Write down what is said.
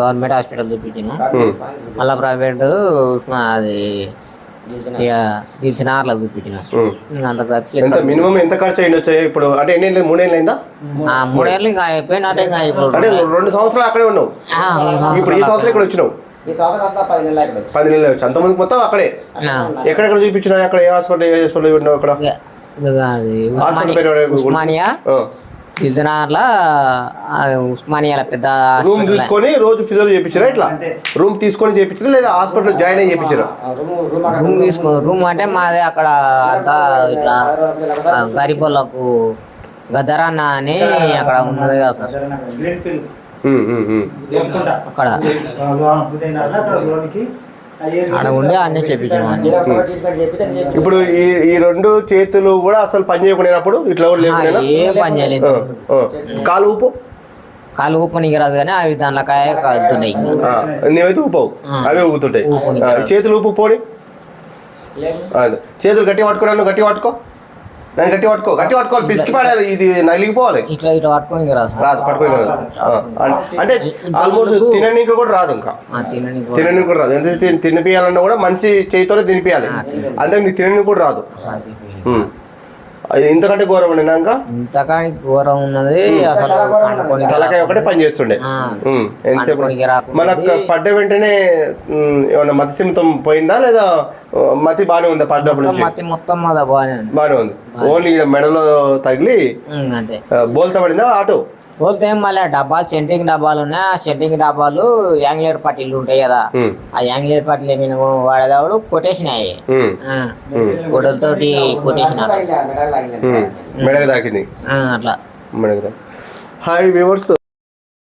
Government hospital చూపించిన. మళ్ళీ private అది ఇక దిల్చినార్లకు చూపించిన. అంత ఖర్చు ఎంత మినిమం ఎంత ఖర్చు అయ్యి వచ్చాయి ఇప్పుడు? అంటే ఎన్ని మూడేళ్ళు అయిందా? ఆ మూడేళ్ళు ఇంకా అయిపోయినట్టే ఇంకా ఇప్పుడు అంటే రెండు సంవత్సరాలు అక్కడే ఉన్నావు. ఇప్పుడు ఈ సంవత్సరం ఇక్కడ వచ్చినావు? అంతా పది నెలలు వచ్చి అంతమందికి మొత్తం అక్కడే? ఎక్కడెక్కడ చూపించినా అక్కడ ఏ హాస్పిటల్ ఏ హాస్పిటల్ ఉన్నావు అక్కడ ఉస్మానియా. ఉస్మానియా దిల్చినార్లా ఉస్మానియాల పెద్ద రూమ్ తీసుకొని రోజు ఫిజియల్ చేయించారా ఇట్లా? రూమ్ తీసుకొని చేయించారా లేదా హాస్పిటల్ జాయిన్ అయ్యి చేయించారా రూమ్ తీసుకో రూమ్ అంటే మాది అక్కడ అంతా ఇట్లా గరిబోళ్ళకు గద్దరన్న అని అక్కడ ఉన్నది కదా సార్. అక్కడ. ఆడ ఉండి అన్నీ చెప్పి. ఇప్పుడు ఈ ఈ రెండు చేతులు కూడా అసలు పని చేయకునేటప్పుడు ఇట్లా కూడా లేకుండా ఏ పని చేయలేదు. కాలు ఊపు? కాలు ఊపనికి రాదు కానీ అవి దాంట్లో కాయ కలుతున్నాయి. ఆ, నీవైతే ఊపవు. అవే రాదు. చేతులు ఊపు ఆ, చేతులు గట్టి పట్టుకో నన్ను గట్టి పట్టుకో. నన్ను గట్టి పట్టుకో గట్టి పట్టుకోవాలి. పిసికి పడాలి ఇది నలిగిపోవాలి. ఇట్లా ఇట్లా పట్టుకోనికి రాదు. రాదు పట్టుకోని రాదు. అంటే ఆల్మోస్ట్ తిననీకి కూడా రాదు ఇంకా. తిననీకి కూడా రాదు. ఎంత తిని- తినిపియాలన్నా కూడా మనిషి చేతితోనే తినిపియాలి. అంతే నీకు తిననీకి కూడా రాదు. ఇంతకంటే ఘోరం ఉండినా ఇంకా ఇంతకాని ఘోరం ఉన్నది అసలు తలకాయ ఒకటే పని చేస్తుండే. మనకు పడ్డ వెంటనే ఏమన్నా మతి సిమితం పోయిందా లేదా మతి బాగానే ఉందా పడ్డప్పుడు మొత్తం నుంచి? మత్తి బాగానే ఉంది. బాగానే ఉంది. ఓన్లీ మెడలో తగిలి బోల్తా పడిందా ఆటో? పోతే మళ్ళీ డబ్బాలు సెంటింగ్ డబ్బాలు ఉన్నాయి. ఆ సెంటింగ్ డబ్బాలు యాంగ్లేర్ పట్టీలు ఉంటాయి కదా. ఆ యాంగ్లేర్ పట్టీలు ఏమైనా వాడేదాడు కొట్టేసినాయి. గొడవలతోటి కొట్టేసినారు. అట్లా. Hi viewers